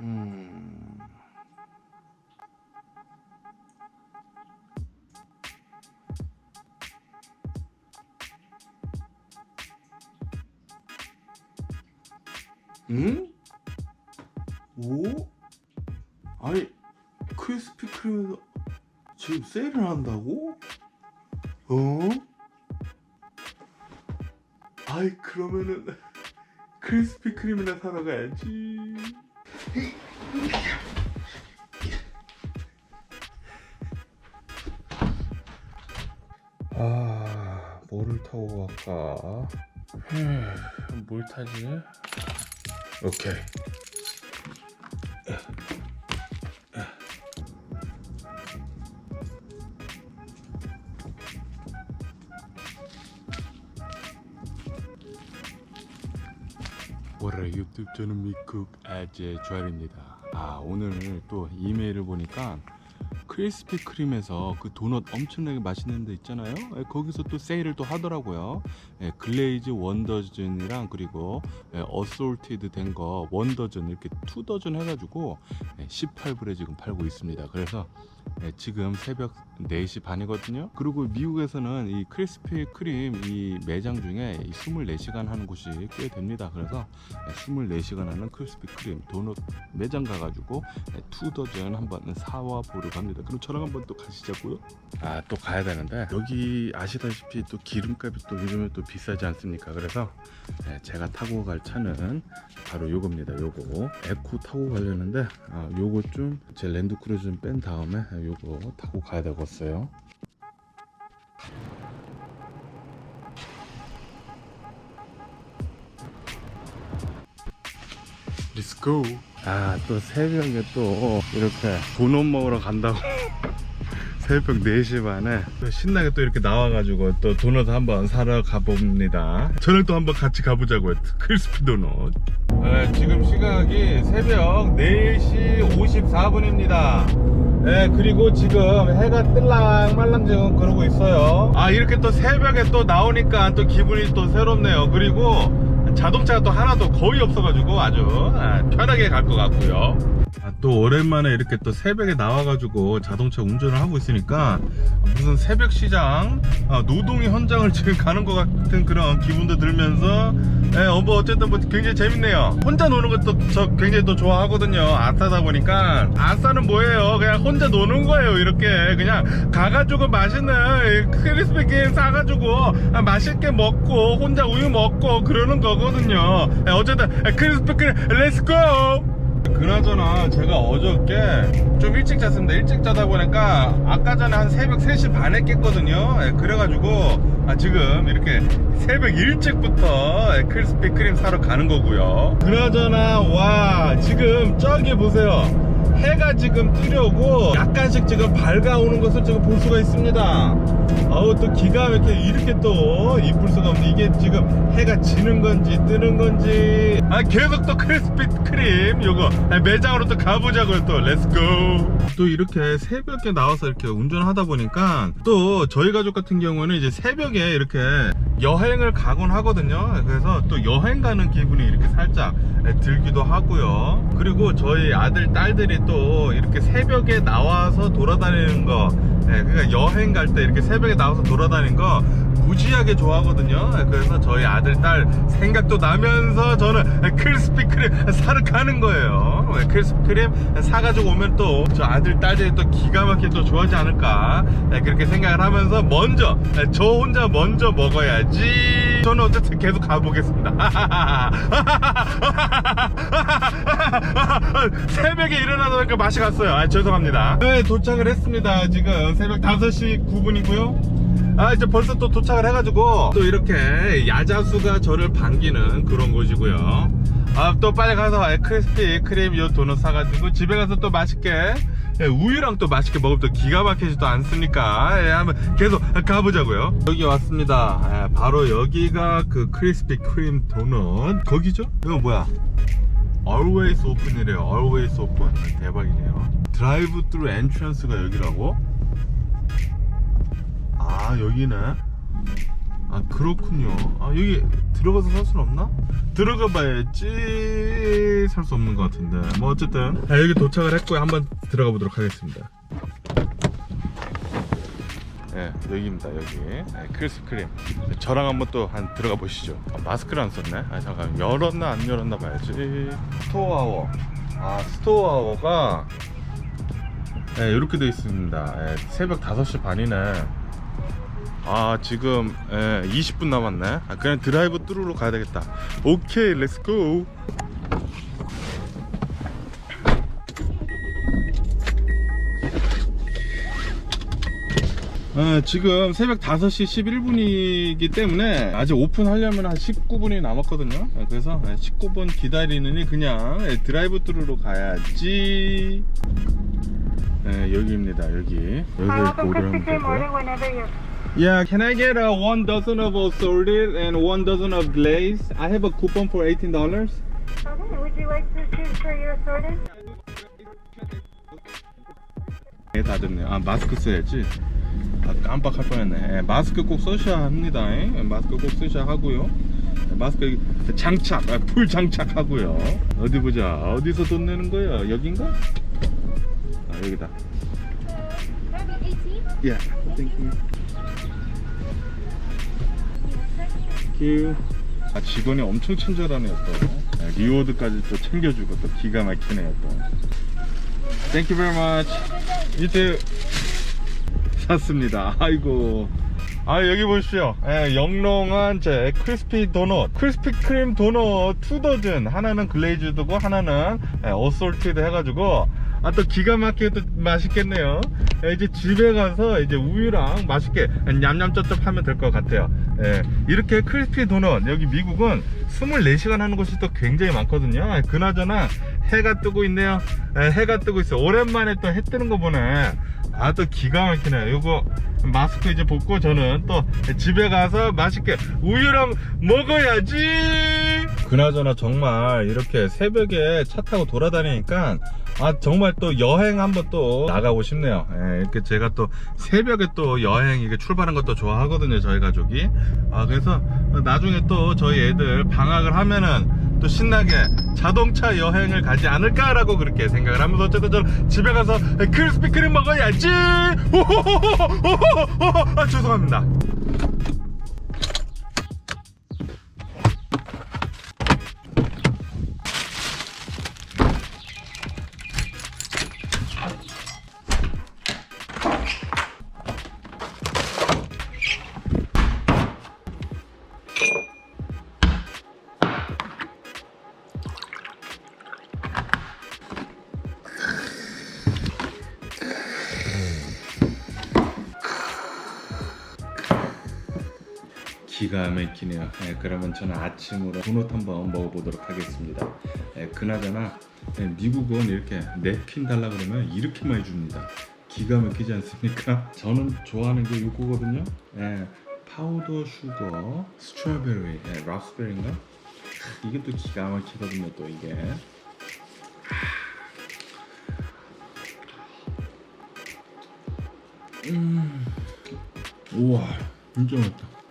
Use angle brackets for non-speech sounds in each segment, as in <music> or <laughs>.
음. 응? 오? 아니 크리스피 크림에서 지금 세일을 한다고? 어? 아이 그러면은 크리스피 크림이나 사러 가야지. 아, 뭐를 타고 갈까? 흠, 뭘 타지? 오케이. 월요일 유튜브 저는 미쿡 아재 주알입니다. 아 오늘 또 이메일을 보니까 크리스피 크림에서 그 도넛 엄청나게 맛있는 데 있잖아요. 예, 거기서 또 세일을 또 하더라고요. 예, 글레이즈 원더즌이랑 그리고 예, 어솔티드 된 거 원더즌 이렇게 투 더즌 해가지고 예, 18불에 지금 팔고 있습니다. 그래서 예, 지금 새벽 4시 반이거든요. 그리고 미국에서는 이 크리스피 크림 이 매장 중에 이 24시간 하는 곳이 꽤 됩니다. 그래서 예, 24시간 하는 크리스피 크림 도넛 매장 가가지고 예, 투 더즌 한번 사와 보러 갑니다. 그럼 저랑 한번 또 가시자고요. 아 또 가야 되는데 여기 아시다시피 또 기름값이 또 요즘에 또 비싸지 않습니까? 그래서 예, 제가 타고 갈 차는 바로 요겁니다. 요거 에코 타고 가려는데 아, 요거 좀 제 랜드크루즈 좀 뺀 다음에 요거 타고 가야 되겠어요. 렛츠고 아 또 새벽에 또 이렇게 도넛 먹으러 간다고. <laughs> 새벽 4시 반에 또 신나게 또 이렇게 나와가지고 또 도넛 한번 사러 가봅니다. 저랑 또 한번 같이 가보자고요 크리스피 도넛. 네, 지금 시각이 새벽 4시 54분입니다. 네, 그리고 지금 해가 뜰랑 말랑 지금 그러고 있어요. 아 이렇게 또 새벽에 또 나오니까 또 기분이 또 새롭네요. 그리고 자동차가 또 하나도 거의 없어가지고 아주 아, 편하게 갈 것 같고요. 아, 또 오랜만에 이렇게 또 새벽에 나와가지고 자동차 운전을 하고 있으니까 무슨 새벽 시장 아, 노동의 현장을 <laughs> 지금 가는 것 같은 그런 기분도 들면서 예, 어, 뭐 어쨌든 뭐 굉장히 재밌네요. 혼자 노는 것도 저 굉장히 또 좋아하거든요. 아싸다 보니까 아싸는 뭐예요? 그냥 혼자 노는 거예요. 이렇게 그냥 가가지고 맛있는 크리스피 게임 사가지고 아, 맛있게 먹고 혼자 우유 먹고 그러는 거거든요. 예, 어쨌든 크리스피 게임 렛츠고! 그나저나 제가 어저께 좀 일찍 잤습니다. 일찍 자다 보니까 아까 전에 한 새벽 3시 반에 깼거든요. 예, 그래가지고 아, 지금 이렇게 새벽 일찍부터 예, 크리스피 크림 사러 가는 거고요. 그나저나 와 지금 저기 보세요. 해가 지금 뜨려고 약간씩 지금 밝아오는 것을 지금 볼 수가 있습니다. 아우 또 기가 막히게 이렇게 또 이쁠 수가 없네. 이게 지금 해가 지는 건지 뜨는 건지. 아 계속 또 크리스피 크림 요거 아, 매장으로 또 가보자고요 또 렛츠고. 또 이렇게 새벽에 나와서 이렇게 운전하다 보니까 또 저희 가족 같은 경우는 이제 새벽에 이렇게 여행을 가곤 하거든요. 그래서 또 여행 가는 기분이 이렇게 살짝 들기도 하고요. 그리고 저희 아들 딸들이 또 이렇게 새벽에 나와서 돌아다니는 거, 예, 그러니까 여행 갈 때 이렇게 새벽에 나와서 돌아다니는 거 무지하게 좋아하거든요. 예, 그래서 저희 아들 딸 생각도 나면서 저는 크리스피 크림 사러 가는 거예요. 예, 크리스피 크림 사가지고 오면 또 저 아들 딸들이 또 기가 막히게 또 좋아하지 않을까 예, 그렇게 생각을 하면서 먼저 예, 저 혼자 먼저 먹어야지. 저는 어쨌든 계속 가보겠습니다. <laughs> 새벽에 보니까 맛이 갔어요. 아, 죄송합니다. 네, 도착을 했습니다. 지금 새벽 5시 9분이고요. 아, 이제 벌써 또 도착을 해가지고 또 이렇게 야자수가 저를 반기는 그런 곳이고요. 아, 또 빨리 가서 크리스피 크림 요 도넛 사가지고 집에 가서 또 맛있게 예, 우유랑 또 맛있게 먹으면 또 기가 막히지도 않습니까? 예, 한번 계속 가보자고요. 여기 왔습니다. 예, 바로 여기가 그 크리스피 크림 도넛. 거기죠? 이거 뭐야? Always open이래요. Always open. 대박이네요. 드라이브 트루 엔트런스가 여기라고? 아, 여기네. 아, 그렇군요. 아, 여기 들어가서 살 수는 없나? 들어가 봐야지 살 수 없는 것 같은데. 뭐 어쨌든. 아, 여기 도착을 했고요. 한번 들어가 보도록 하겠습니다. 네, 여기입니다 여기. 네, 크리스 크림. 저랑 한번 또 한 들어가 보시죠. 아, 마스크를 안 썼네. 아 잠깐. 열었나 안 열었나 봐야지. 스토어아워. 아 스토어아워가 네, 이렇게 돼 있습니다. 네, 새벽 5시 반이네 아 지금 예, 20분 남았네. 아, 그냥 드라이브 뚜루로 가야 되겠다. 오케이 렛츠고 어, 지금 새벽 5시 11분이기 때문에 아직 오픈하려면 한 19분이 남았거든요. 예, 그래서 19분 기다리느니 그냥 예, 드라이브 뚜루로 가야지. 예, 여기입니다 여기. 여기 고르면 Krispy Kreme 되고 Yeah, can I get uh, one dozen of salted and one dozen of glaze? I have a coupon for eighteen dollars. Okay, would you like to choose for your assorted? 네, 다 됐네요. 아 마스크 써야지. 아 깜빡할 뻔했네. 예, 마스크 꼭 써셔야 합니다. 예, 마스크 꼭 쓰셔야 하고요. 예, 마스크 장착, 아, 풀 장착하고요. 어디 보자. 어디서 돈 내는 거야? 여긴가? 아 여기다. Yeah, thank you. You. 아 직원이 엄청 친절하네요 또. 예, 리워드까지 또 챙겨주고 또 기가 막히네요 또. You very much. Too. 샀습니다. 아이고. 아 여기 보십시오. 예, 영롱한 제 크리스피 도넛, 크리스피 크림 도넛 투 더즌. 하나는 글레이즈드고 하나는 예, 어솔티드 해가지고 아 또 기가 막히게 또 맛있겠네요. 예, 이제 집에 가서 이제 우유랑 맛있게 냠냠쩝쩝 하면 될 것 같아요. 예, 이렇게 크리스피 도넛 여기 미국은 24시간 하는 곳이 또 굉장히 많거든요. 예, 그나저나 해가 뜨고 있네요. 예, 해가 뜨고 있어. 오랜만에 또 해 뜨는 거 보네. 아또 기가 막히네. 요거 마스크 이제 벗고 저는 또 집에 가서 맛있게 우유랑 먹어야지. 그나저나 정말 이렇게 새벽에 차 타고 돌아다니니까 아 정말 또 여행 한번 또 나가고 싶네요. 예, 이렇게 제가 또 새벽에 또 여행 이게 출발하는 것도 좋아하거든요. 저희 가족이. 아 그래서 나중에 또 저희 애들 방학을 하면은 또 신나게 자동차 여행을 가지 않을까라고 그렇게 생각을 하면서 어쨌든 저는 집에 가서 크리스피 크림 먹어야지! 아 죄송합니다. 기가 막히네요. 예, 그러면 저는 아침으로 도넛 한번 먹어보도록 하겠습니다. 예, 그나저나 예, 미국은 이렇게 냅킨 달라 그러면 이렇게 많이 줍니다. 기가 막히지 않습니까? <laughs> 저는 좋아하는 게 이거거든요. 예, 파우더 슈거, 스트로베리, 예, 라스베리인가? 크, 이게 또 기가 막히거든요. 또 이게. 음, 우와, 진짜 맛있다.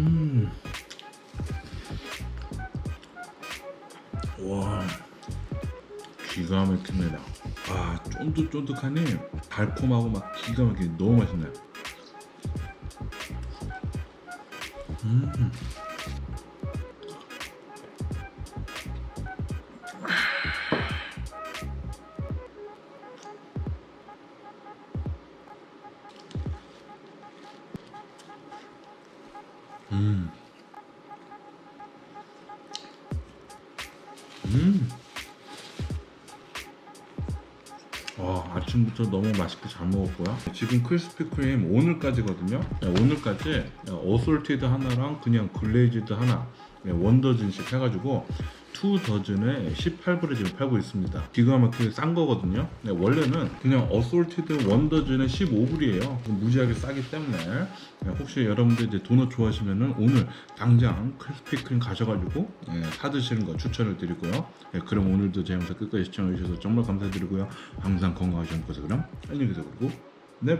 음. 와. 기가 막힙니다. 아, 쫀득쫀득하니 달콤하고 막 기가 막히게 너무 맛있네요. 음. 음. 와, 아침부터 너무 맛있게 잘 먹었고요. 지금 크리스피 크림 오늘까지거든요. 네, 오늘까지 어솔티드 하나랑 그냥 글레이즈드 하나 네, 원더진식 해가지고 투 더즌에 18불에 지금 팔고 있습니다. 기가 막히게 싼 거거든요. 네, 원래는 그냥 어솔티드 원 더즌에 15불이에요. 무지하게 싸기 때문에 네, 혹시 여러분들 이제 도넛 좋아하시면은 오늘 당장 크리스피 크림 가셔가지고 네, 사 드시는 거 추천을 드리고요. 네, 그럼 오늘도 제 영상 끝까지 시청해 주셔서 정말 감사드리고요. 항상 건강하시는 것을 그럼 안녕히 계세요. 그리고 네.